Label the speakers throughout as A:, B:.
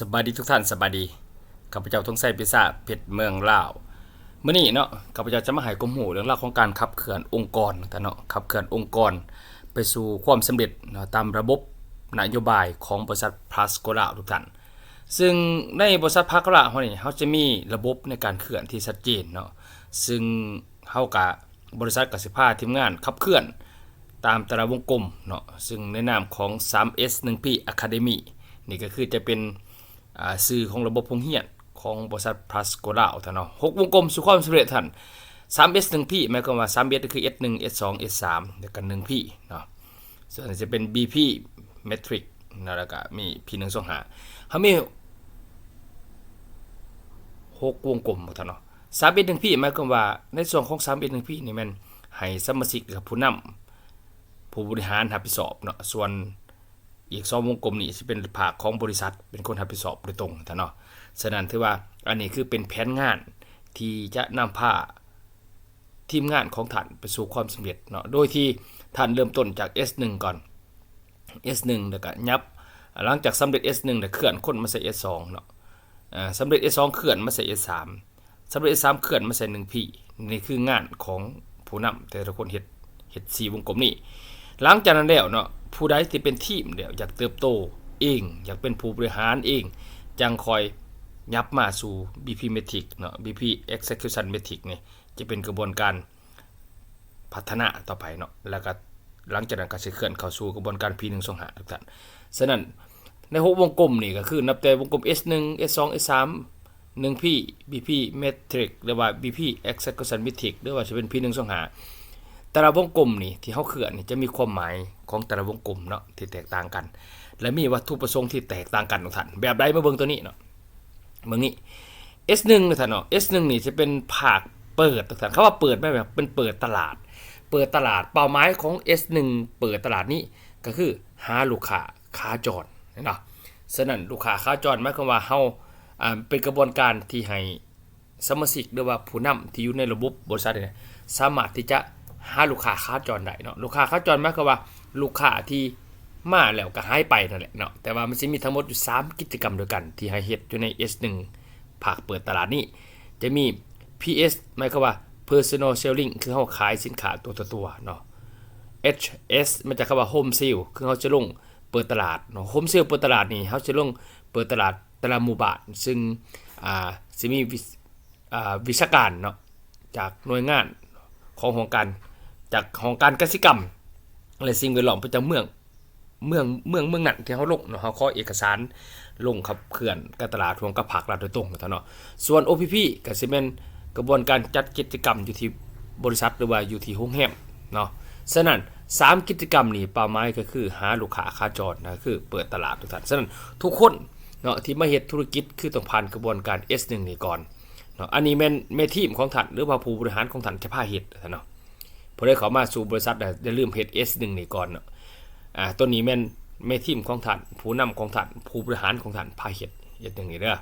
A: สบายดีทุกท่านสบายดีข้าพเจ้าทงไส้พิซาเผ็ดเมืองลาวเมื่อนี้เนาะข้าพเจ้าจะมาห้ความรู้เรื่องราวของการขับเคลื่อนองค์กรแต่เนาะขับเคลื่อนองค์กร ไปสู่ความสำเร็จเนาะตามระบบนโยบายของบริษัทพลัสโกลาทุกท่านซึ่งในบริษัทพลัสโกลาเฮานี่เขาจะมีระบบในการเคลื่อนที่ชัดเจนเนาะซึ่งเฮากับบริษัทกสิภาทีมงานขับเคลื่อนตามตารางวงกลมเนาะซึ่งในนามของ 3S 1P Academy นี่ก็คือจะเป็น สื่อของระบบพงเฮียนของบริษัท Plus g o l a ท่านเนาะหกวงกลมสู่ความสำเร็จท่าน 3S 1P หมายความว่า 3S ก็คือ S1 S2 S3 แล้วก็ 1P เนาะส่วนอันนี้จะเป็น BP Metric นะแล้วก็มี P1 2 5เขามีหกวงกลมท่านเนาะสามเอ็ดหนึ่งพี่หมายความว่าในส่วนของสามเอ็ดหนึ่งพี่นี่มันให้สมาชิกกับผู้นำผู้บริหารรับผิดชอบเนาะส่วน อีกสองวงกลมนี่จะเป็นภาคของบริษัท เป็นคนรับผิดชอบโดยตรงท่เนาะฉะนั้นถือว่าอันนี้คือเป็นแผนงานที่จะนำพาทีมงานของท่านไปสู่ความสำเร็จเนาะโดยที่ท่านเริ่มต้นจาก S1 ก่อน S1 แล้วก็ยับหลังจากสำเร็จ S1 แล้วเคลื่อนคนมาใส่ S2 เนาะสำเร็จ S2 เคลื่อนมาใส่ S3 สำเร็จ S3 เคลื่อนมาใส่ 1P นี่คืองานของผู้นำแต่ละคนเฮ็ดเฮ็ด4วงกลมนี้หลังจากนั้นแล้วเนาะ ผู้ใดที่เป็นทีมเดี๋ยวอยากเติบโตเอง อยากเป็นผู้บริหารเอง จังคอยยับมาสู่ BP Metric เนาะ BP Execution Metric นี่จะเป็นกระบวนการพัฒนาต่อไปเนาะแล้วก็หลังจากนั้นก็สิเคลื่อนเข้าสู่กระบวนการ P1 2 5ทุกท่านฉะนั้นในหกวงกลมนี่ก็คือนับแต่วงกลม S1 S2 S3 1P BP Metric หรือว่า BP Execution Metric หรือว่าจะเป็น P1 2 5 แต่ละวงกลมนี่ที่เฮาเคลื่อนนี่จะมีความหมายของแต่ละวงกลมเนาะที่แตกต่างกัน และมีวัตถุประสงค์ที่แตกต่างกันทุกท่านแบบใดมาเบิ่งตัวนี้เนาะเบิ่งนี้ S1 ทุกท่านเนาะ S1 นี่จะเป็นภาคเปิดท่านคำว่าเปิดไม่แบบเป็นเปิดตลาด เปิดตลาดเป้าหมายของ S1 เปิดตลาดนี้ก็คือหาลูกค้าขาจรเนาะฉะนั้นลูกค้าขาจรหมายความว่าเฮาอ่าเป็นกระบวนการที่ให้สมาชิกหรือว่าผู้นำที่อยู่ในระบบบริษัทเนี่ยสามารถที่จะ หาลูกค้าขาจรได้เนาะลูกค้าขาจรหมายความว่าลูกค้าที่มาแล้วก็หายไปนั่นแหละเนาะแต่ว่ามันสิมีทั้งหมดอยู่ 3 กิจกรรมด้วยกัน ที่ให้เฮ็ดอยู่ใน S1 ภาคเปิดตลาดนี้ จะมี PS หมายความว่า personal selling คือเฮาขายสินค้าตัวต่อตัวเนาะ HS มันจะคำว่า home sale คือเขาจะลงเปิดตลาดเนาะ home sale เปิดตลาดนี่เขาจะลงเปิดตลาดแต่ละหมู่บ้านซึ่งอ่าสิมีอ่าวิชาการเนาะจากหน่วยงานของของการ จากของการกสิกรรมและสิ่งแวดล้อมประจำเมืองเมืองเมืองเมืองนั้นที่เขาลงเนาะเขาขอเอกสารลงขับเคลื่อนการตลาดรวมกับผักรัฐโดยตรงเนาะส่วน OPP ก็สิเป็นกระบวนการจัดกิจกรรมอยู่ที่บริษัทหรือว่าอยู่ที่โรงแรมเนาะฉะนั้น3กิจกรรมนี้เป้าหมายก็คือหาลูกค้าขาจรนะคือเปิดตลาดทุกท่านฉะนั้นทุกคนเนาะที่มาเฮ็ดธุรกิจคือต้องผ่านกระบวนการ S1 นี่ก่อนเนาะอันนี้แม่นแม่ทีมของท่านหรือว่าผู้บริหารของท่านจะพาเฮ็ดเนาะ พอได้เขามาสู่บริษัทได้อย่าลืมเฮ็ด S1 นี่ก่อนเนาะอ่าตัวนี้แม่นแม่ทีมของท่านผู้นำของท่านผู้บริหารของท่านพาเฮ็ดเฮ็ดอย่างนี้เด้อ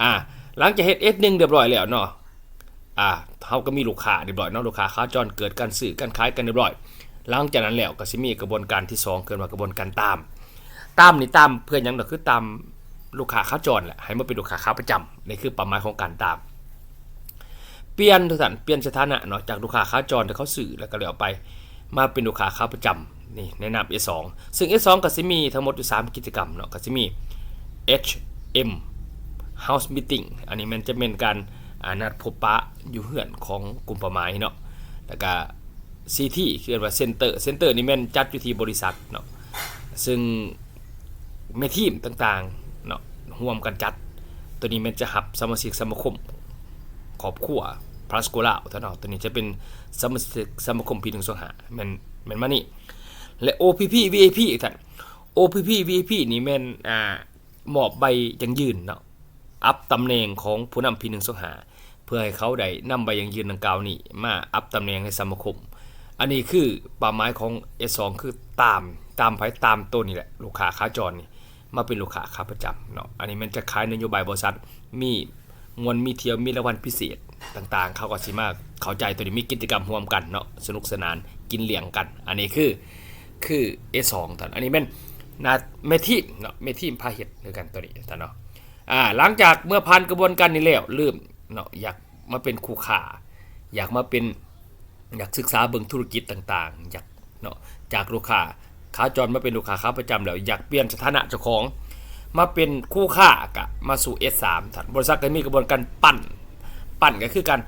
A: อ่าหลังจากเฮ็ด S1 เรียบร้อยแล้วเนาะอ่าเขาก็มีลูกค้าเรียบร้อยเนาะลูกค้าขาจรเกิดการซื้อการขายกันเรียบร้อย หลังจากนั้นแล้วก็สิมีกระบวนการที่ 2 เกิดมากระบวนการตาม ตามนี่ตามเพื่อนยังก็คือตามลูกค้าขาจรแหละให้มาเป็นลูกค้าขาประจำนี่คือประมาณของการตาม เปลี่ยนทุกท่านเปลี่ยนสถานะเนาะจากลูกค้าขาจรที่เขาซื้อแล้วก็เลยเอาไป มาเป็นลูกค้าขาประจำนี่ในนาม S2 ซึ่ง S2 ก็สิมีทั้งหมดอยู่3กิจกรรมเนาะก็สิมี HM House Meeting อันนี้มันจะเป็นการนัดพบปะอยู่เฮือนของกลุ่มเป้าหมายเนาะแล้วก็ซีที่คือว่าเซ็นเตอร์เซ็นเตอร์นี่แม่นจัดอยู่ที่บริษัทเนาะซึ่งแม่ทีมต่างๆเนาะร่วมกันจัด ตัวนี้ม่นจะหับสมาชิกสมาคม ครอบครัวพลัสโกลาเท่านาะตัวนี้จะเป็นสมาชิกสมาคมปีหนึ่งสองหาแม่นแม่นมานี่และ OPP VIP อีกท่าน OPP VIP นี่แม่นอ่าหมอบใบยังยืนเนาะอัพตำแหน่งของผู้นำปีหนึ่งสองหาเพื่อให้เขาได้นำใบยังยืนดังกล่าวนี้มาอัพตำแหน่งให้สมาคม อันนี้คือป้าหมายของ S2 คือตามตามไผตามตัวนี่แหละลูกค้าขาจรนี่มาเป็นลูกค้าขาประจำเนาะอันนี้มันจะขายนโยบายบริษัทมี มวลมีเที่ยวมีรางวัลพิเศษต่างๆ เขาก็สิมากเข้าใจตัวนี้มีกิจกรรมร่วมกันเนาะสนุกสนานกินเลี้ยงกัน อันนี้คือคือ S2 ท่านอันนี้เป็นนาเมทีเนาะเมทีพาเฮ็ดด้วยกันตัวนี้ท่านเนาะอ่าหลังจากเมื่อผ่านกระบวนการนี้แล้วเริ่มเนาะอยากมาเป็นคู่ค้าอยากมาเป็นอยากศึกษาเบิ่งธุรกิจต่างๆ อยากเนาะจากลูกค้าขาจรมาเป็นลูกค้าขาประจำแล้วอยากเปลี่ยนสถานะเจ้าของ มาเป็นคู่ค้ากะมาสู่ S3 ท่านบริษัทก็มีกระบวนการปั้นปั้นก็คือการ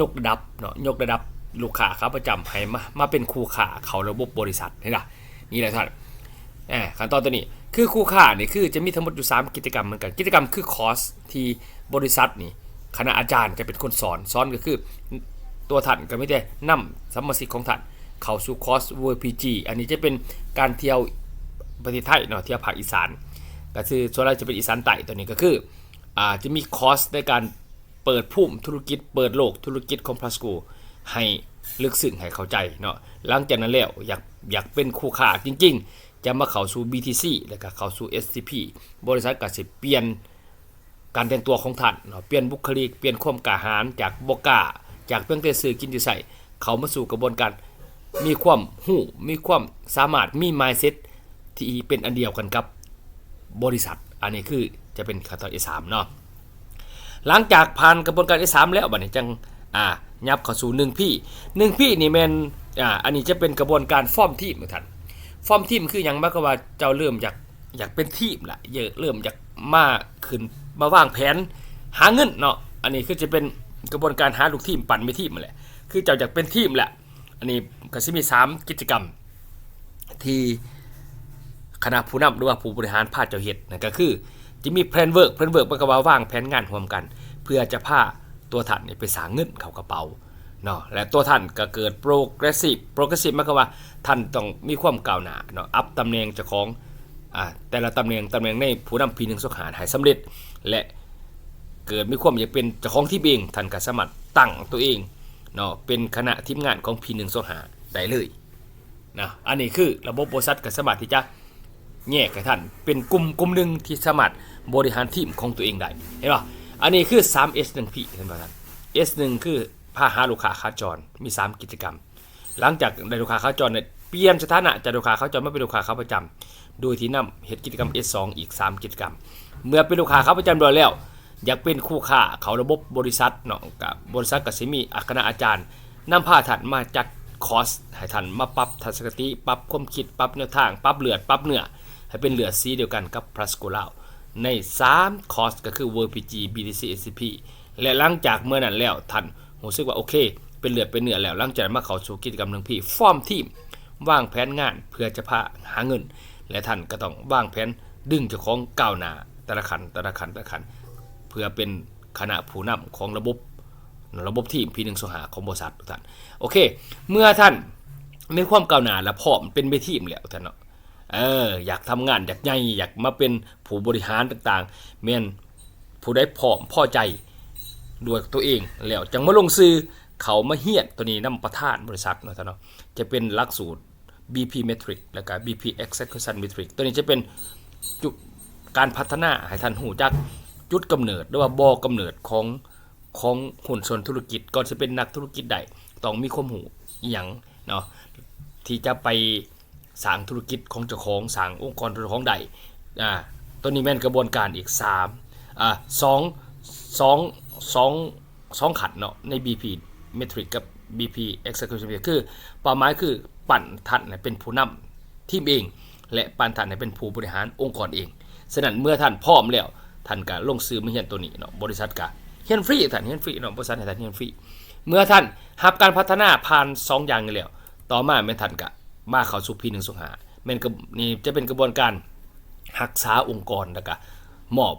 A: ยกระดับเนาะยกระดับลูกค้าขาประจำให้มามาเป็นคู่ค้าเขาระบบบริษัทนี่ละนี่แหละท่านแอบขั้นตอนตัวนี้คือคู่ค่านี่คือจะมีทั้งหมดอยู่ 3 กิจกรรมเหมือนกันกิจกรรมคือคอร์สที่บริษัทนี่คณะอาจารย์จะเป็นคนสอนสอนก็คือตัวท่านก็ไม่ได้นำสมมาชิกของท่านเข้าสู่คอร์ส VPG อันนี้จะเป็นการเที่ยวประเทศไทยเนาะเที่ยวภาคอีสาน ก็คือส่วนใหญ่จะเป็นอีสานใต้ตัวนี้ก็คืออ่าจะมีคอสในการเปิดภูมิธุรกิจ เปิดโลกธุรกิจของพลัสกูให้ลึกซึ้งให้เข้าใจเนาะหลังจากนั้นแล้วอยากอยากเป็นคู่ค้าจริง ๆ จะมาเข้าสู่ BTC แล้วก็เข้าสู่ SCP บริษัทก็สิเปลี่ยนการแต่งตัวของท่านเนาะเปลี่ยนบุคลิกเปลี่ยนความกล้าหาญจากบกล้าจากเพียงแต่ซื้อกินอยู่ใส่เขามาสู่กระบวนการมีความหู้มีความสามารถมี mindset ที่เป็นอันเดียวกันกับ บริษัท อันนี้คือจะเป็นขั้นตอน S3 เนาะหลังจากผ่านกระบวนการ S3 แล้วบัดนี้จังอ่ายับเข้าสู่หนึ่งพี่หนึ่งพี่นี่แมนอ่าอันนี้จะเป็นกระบวนการฟอร์มทีมเหมือนฟอร์มทีมคืออย่างมากกว่าเจ้าเริ่มจากอยากเป็นทีมละเยอะเริ่มจากมาขึ้นมาวางแผนหาเงินเนาะอันนี้คือจะเป็นกระบวนการหาลูกทีมปั่นไม่ทีมมาแหละคือเจ้าอยากเป็นทีมแหละอันนี้ก็จะมี 3 กิจกรรมที่ คณะผู้นำหรือว่าผู้บริหารภาคเจ้าเฮ็ดนั่นก็คือจะมีแพลนเวิร์กแพลนเวิร์กมันก็ว่าวางแผนงานร่วมกัน เพื่อจะพาตัวท่านไปสางเงินเข้ากระเป๋าเนาะและตัวท่านก็เกิดโปรเกรสซีฟโปรเกรสซีฟมันก็ว่าท่านต้องมีความก้าวหน้าเนาะอัพตำแหน่งเจ้าของอ่าแต่ละตำแหน่งตำแหน่งในผู้นำพีหนึ่งสกหารให้สำเร็จ และเกิดมีความอยากเป็นเจ้าของที่เองท่านก็สามารตั้งตัวเองเนาะเป็นคณะทีมงานของพีหนึ่งสกหาได้เลยนะอันนี้คือระบบบริษัทก็สามารที่จะ แยกให้ท่านเป็นกลุ่มกลุ่มหนึ่งที่สามารถบริหารทีมของตัวเองได้เห็นป่ะอันนี้คือ 3S1P เห็นป่ะท่าน S1 คือพาหาลูกค้าขาจรมี 3 กิจกรรม หลังจากได้ลูกค้าขาจรเนี่ยเปลี่ยนสถานะจากลูกค้าขาจรมาเป็นลูกค้าขาประจำโดยที่นำเหตุกิจกรรม S2 อีก 3 กิจกรรม เมื่อเป็นลูกค้าขาประจำโดยแล้ว อยากเป็นคู่ค้าเขาระบบบริษัทเนาะกับบริษัทกสิมีอัคณาอาจารย์นำพาท่านมาจัดคอสให้ท่านมาปรับทัศนคติปรับความคิดปรับแนวทางปรับเลือดปรับเนื้อ ให้เป็นเหลือสีเดียวกันกับ p l u s c o l a ใน3คอสก็คือ WPG BTC SCP และหลังจากเมื่อนั้นแล้วท่านรู้สึกว่าโอเค เป็นเหลือเป็นเนื้อแล้วหลังจากมาเขาสู่กิจกรรมหนึ่งพี่ฟอร์มทีมวางแผนงานเพื่อจะพาหาเงิน และท่านก็ต้องวางแผนดึงเจ้าของก้าวหน้าแต่ละขันแต่ละขันแต่ละขัน เพื่อเป็นคณะผู้นำของระบบระบบทีมพีหนึ่งสหาของบริษัททุกท่านโอเค เมื่อท่านมีความก้าวหน้าและพร้อมเป็นไปทีมแล้วท่านเนาะ เอออยากทำงานอยากใหญ่อยากมาเป็นผู้บริหารต่างๆ เมนผู้ได้พร้อมพอใจด้วยตัวเองแล้วจังมาลงซื้อเขามาเฮียนตัวนี้นำประธานบริษัทเนาะท่านเนาะจะเป็นหลักสูตร BP Metric แล้วก็ BP Execution Metric ตัวนี้จะเป็นจุดการพัฒนาให้ท่านหูจักจุดกำเนิดหรือว่าบอกำเนิดของของหุ้นส่วนธุรกิจก่อนจะเป็นนักธุรกิจใดต้องมีความหูอหย่างเนาะที่จะไป สร้างธุรกิจของเจ้าของสร้างองค์กรเจ้าของใดอ่าตัวนี้แม่นกระบวนการอีก3อ่าสองสองสองสองขันเนาะใน BP Metric กับ BP Executive คือเป้าหมายคือปั่นท่านให้เป็นผู้นำทีมเอง และปั่นท่านให้เป็นผู้บริหารองค์กรเองฉะนั้นเมื่อท่านพร้อมแล้วท่านก็ลงซื้อมาเฮียนตัวนี้เนาะบริษัทก็เฮียนฟรีท่านเฮียนฟรีเนาะบริษัทให้ท่านเฮียนฟรีเมื่อท่านรับการพัฒนาผ่านสองอย่างนี้แล้ว ต่อมาแม่ท่านก็ มาเขาสู่พีหนึ่งสงหาแม่นกระนี่จะเป็นกระบวนการรักษาองค์กรแล้วก็มอบ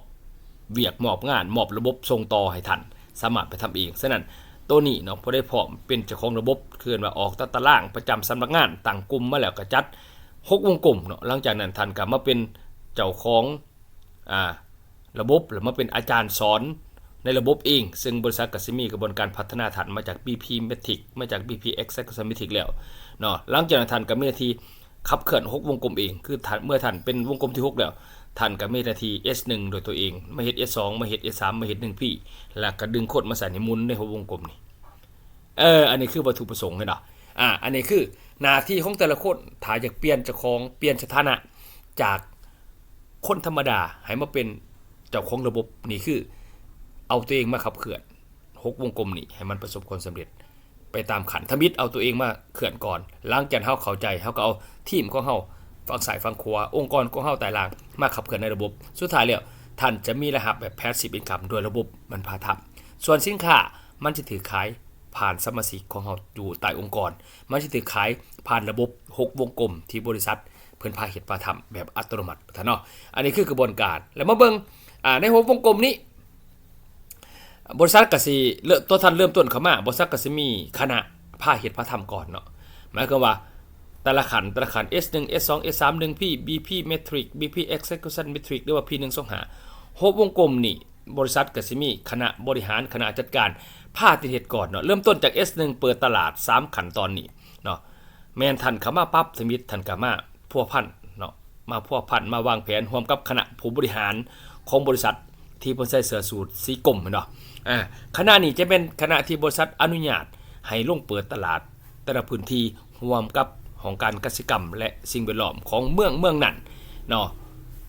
A: เวียกมอบงานมอบระบบส่งต่อให้ท่านสามารถไปทำเองฉะนั้นตัวนี้เนาะพอได้พร้อมเป็นเจ้าของระบบเคลื่อนว่าออกตตารางประจำสำนักงานต่างกลุ่มมาแล้วก็จัดหกวงกลุ่มเนาะหลังจากนั้นท่านก็มาเป็นเจ้าของอ่าระบบหรือมาเป็นอาจารย์สอน ในระบบเอง ซึ่งบริษัทกัสมีกระบวนการพัฒนาฐานมาจาก BP Metric มาจาก BP Execution Metric แล้วเนาะหลังจากนั้นท่านก็มีหน้าที่ขับเคลื่อนหกวงกลมเอง คือท่านเมื่อท่านเป็นวงกลมที่ 6 แล้วท่านก็มีหน้าที่ S1 โดยตัวเองมาเฮ็ด S2 มาเฮ็ด S3 มาเฮ็ด1พี่แล้วก็ดึงโคดมาใส่ในมุนในหกวงกลมนี่เอออันนี้คือวัตถุประสงค์เลยเนาะอ่าอันนี้คือหน้าที่ของแต่ละคนถ้าอยากเปลี่ยนเจ้าของเปลี่ยนสถานะจากคนธรรมดาให้มาเป็นเจ้าของระบบนี่คือ เอาตัวเองมาขับเคลื่อนหกวงกลมนี่ให้มันประสบความสำเร็จ ไปตามขันธมิตรเอาตัวเองมาเขื่อนก่อนหลังจากเฮาเข้าใจเฮาก็เอาทีมของเฮาฝั่งสายฝั่งขวาองค์กรของเฮาแต่ลางมาขับเคลื่อนในระบบ สุดท้ายแล้วท่านจะมีรหัสแบบแพสซีฟอินคัมโดยระบบมันพาทับส่วนสินค้ามันจะถือขายผ่านสมาชิกของเฮาอยู่ใต้องค์กร มันจะถือขายผ่านระบบ 6 วงกลมที่บริษัท เพิ่นพาเฮ็ดพาทำแบบอัตโนมัติท่านเนาะอันนี้คือกระบวนการแล้วมาเบิ่งอ่าในหกวงกลมนี้ บริษัทก็สิเริ่มตัวท่านเริ่มต้นเขามาบริษัทก็สิมีคณะพาเฮ็ดพาทำก่อนเนาะหมายความว่าแต่ละขันแต่ละขัน S1 S2 S3 1P BP Metric BP Execution Metric หรือว่า P125 หกวงกลมนี่บริษัทก็สิมีคณะบริหารคณะจัดการพาติเหตุก่อนเนาะเริ่มต้นจาก S1 เปิดตลาด 3 ขันตอนนี้เนาะแมนทันเขามาปั๊บสมิธทันขามาพัวพันเนาะมาพัวพันมาวางแผนร่วมกับคณะผู้บริหารของบริษัทที่เพิ่นใส่เสื้อสูทสีกลมเนาะ อ่าคณะนี้จะเป็นคณะที่บริษัทอนุญาตให้ลงเปิดตลาด แต่ละพื้นที่ร่วมกับของการกสิกรรม และสิ่งแวดล้อมของเมืองเมืองนั้นเนาะ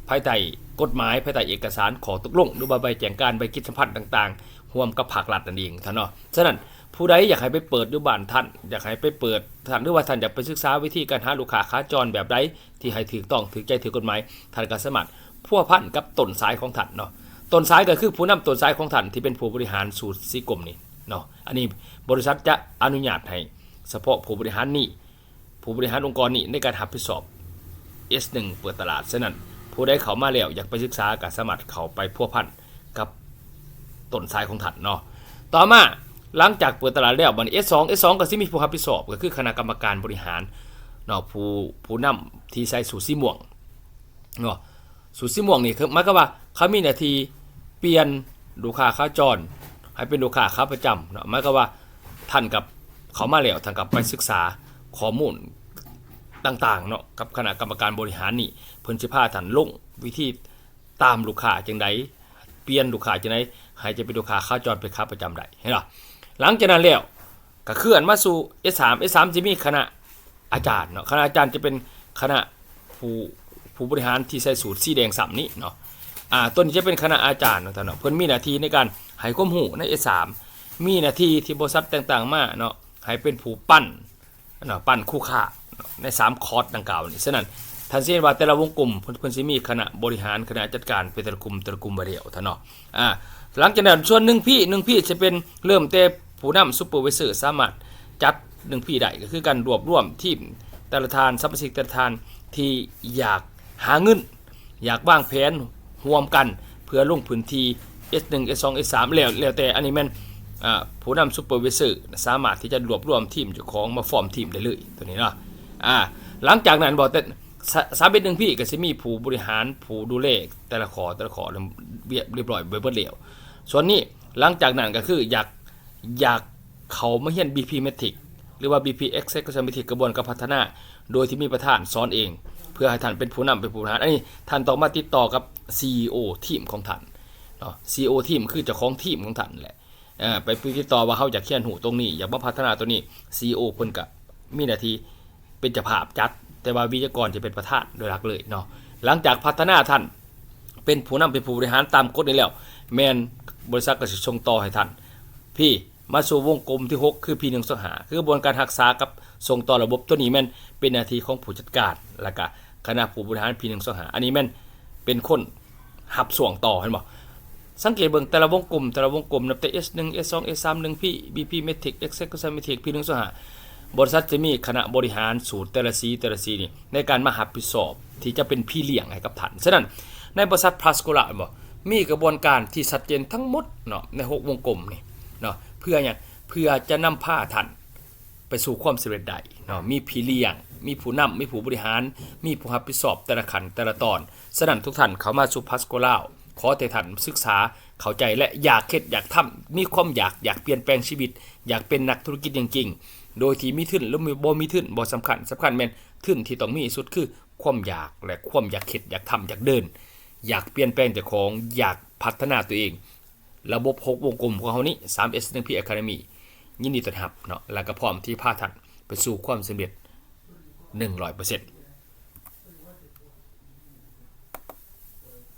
A: ภายใต้กฎหมายภายใต้เอกสารขอตกลงหรือใบแจ้งการใบคิดสัมพันธ์ต่างๆร่วมกับภาครัฐนั่นเองท่านเนาะฉะนั้นผู้ใดอยากให้ไปเปิดอยู่บ้านท่าน อยากให้ไปเปิดท่านหรือว่าท่านอยากไปศึกษาวิธีการหาลูกค้าค้าจรแบบใดที่ให้ถูกต้องถูกใจถูกกฎหมายท่านก็สามารพัวพันกับต้นสายของท่านเนาะ ต้นสายก็คือผู้นำต้นสายของท่านที่เป็นผู้บริหารสูตรสีกลมนี่เนาะอันนี้บริษัทจะอนุญาตให้เฉพาะผู้บริหารนี่ผู้บริหารองค์กรนี่ในการรับผิดชอบ S1 เปิดตลาดฉะนั้นผู้ใดเข้ามาแล้วอยากไปศึกษาก็สามารเข้าไปพัวพันกับต้นสายของท่านเนาะต่อมาหลังจากเปิดตลาดแล้วบัน S2 S2 ก็สิมีผู้รับผิดชอบก็คือคณะกรรมการบริหารเนาะผู้ผู้นำที่ใส่สูตรสีม่วงเนาะสูตรสีม่วงนี่คือหมายก็ว่าเขามีหน้าที่ เปลี่ยนลูกค้าขาจร ให้เป็นลูกค้าขาประจำเนาะหมายก็ว่าท่านกับเขามาแล้วท่านกับไปศึกษาข้อมูลต่างๆเนาะกับคณะกรรมการบริหารนี่เพิ่นสิพาท่านลงวิธีตามลูกค้าจังไดเปลี่ยนลูกค้าจังไดให้จะเป็นลูกค้าขาจรเป็นขาประจำได้เห็นบ่หลังจากนั้นแล้วก็เคลื่อนมาสู่ S3 S3 จะมีคณะอาจารย์เนาะคณะอาจารย์จะเป็นคณะผู้ผู้บริหารที่ใส่สูตรสีแดงสามนี้เนาะ อ่าตัวนี้จะเป็นคณะอาจารย์เนาะท่านเนาะเพิ่นมีหน้าที่ในการให้ความรู้ใน S3 มีหน้าที่ที่บริษัทต่างๆมาเนาะให้เป็นผู้ปั้นเนาะปั้นคู่ค้าเนาะใน 3 คอร์สดังกล่าวนี้ฉะนั้นท่านสิเห็นว่าแต่ละวงกลุ่มเพิ่นเพิ่นสิมีคณะบริหารคณะจัดการเป็นแต่ละกลุ่มแต่ละกลุ่มบ่เดียวท่านเนาะอ่าหลังจากนั้นส่วนหนึ่งพี่หนึ่งพี่จะเป็นเริ่มแต่ผู้นำซูเปอร์วิเซอร์สามารถจัดหนึ่งพี่ได้ก็คือการรวบรวมทีมแต่ละทานสมาชิกแต่ละทานที่อยากหาเงิน อยากวางแผน ร่วมกัน เพื่อลงพื้นที่ S1 S2 S3 แล้วแล้วแต่อันนี้ม่นผู้นำซูเปอร์วิเซอร์สามารถที่จะรวบรวมทีมเจ้าของมาฟอร์มทีมได้เลยตัวนี้เนาะอ่าหลังจากนั้นบอกแต่สามเป็นหนึ่งพี่ก็จะมีผู้บริหารผู้ดูเลขแต่ละขอแต่ละขอเรียบเรียบร้อยเบิดเรียวส่วนนี้หลังจากนั้นก็คืออยากอยากเขามาเฮียน BP Metric หรือว่า BP Execution Metric กระบวนการพัฒนา โดยที่มีประธานสอนเอง พื่อให้ท่านเป็นผู้นำเป็นผู้บริหารอันนี้ท่านต้องมาติดต่อกับ CEO ทีมของท่านเนาะ CEO ทีมคือเจ้าของทีมของท่านแหละไปติดต่อว่าเขาอยากเขียนหูตรงนี้ อยากมาพัฒนาตัวนี้ CEO เพิ่นก็มีหน้าที่เป็นเจ้าภาพจัด แต่ว่าวิทยากรจะเป็นประธานโดยหลักเลยเนาะหลังจากพัฒนาท่านเป็นผู้นำเป็นผู้บริหารตามกฎนี้แล้ว แมนบริษัทก็จะส่งต่อให้ท่านพี่มาสู่วงกลมที่ 6 คือพี่หนึ่งสหาคือกระบวนการรักษากับส่งต่อระบบตัวนี้แม่นเป็นหน้าที่ของผู้จัดการแล้วก็ คณะผู้บริหารพีหนึ่งสหาอันนี้แม่นเป็นคนหับส่วงต่อเห็นบ่สังเกตเบิ่งแต่ละวงกลมแต่ละวงกลมนับแต่ S1 S2 S3 1พี่ BP Metric Execution Metric พี่หนึ่งสหาบริษัทจะมีคณะบริหารสูตรแต่ละสีแต่ละสีนี่ในการมาหับผิดชอบที่จะเป็นพี่เลี้ยงให้กับท่านฉะนั้นในบริษัทพลัสโกลาบ่มีกระบวนการที่ชัดเจนทั้งหมดเนาะในหกวงกลมนี่เนาะเพื่ออย่างเพื่อจะนำพาท่านไปสู่ความสำเร็จได้เนาะมีพี่เลี้ยง มีผู้นำมีผู้บริหาร มีผู้รับผิดชอบแต่ละขันแต่ละตอนฉะนั้นทุกท่านเข้ามาสู่พลัสโกล่าขอแต่ท่านศึกษาเข้าใจและอยากเฮ็ดอยากทำมีความอยากอยากเปลี่ยนแปลงชีวิต อยากเป็นนักธุรกิจจริงๆ โดยที่มีทุนหรือมีบ่มีทุนบ่สำคัญสำคัญแม่นทุนที่ต้องมีสุดคือความอยากและความอยากเฮ็ดอยากทำอยากเดิน อยากเปลี่ยนแปลงเจ้าของอยากพัฒนาตัวเอง ระบบ6วงกลมของเขานี้ 3S 1 P Academy ยินดีต้อนรับเนาะแล้วก็พร้อมที่พาท่านไปสู่ความสำเร็จ 100%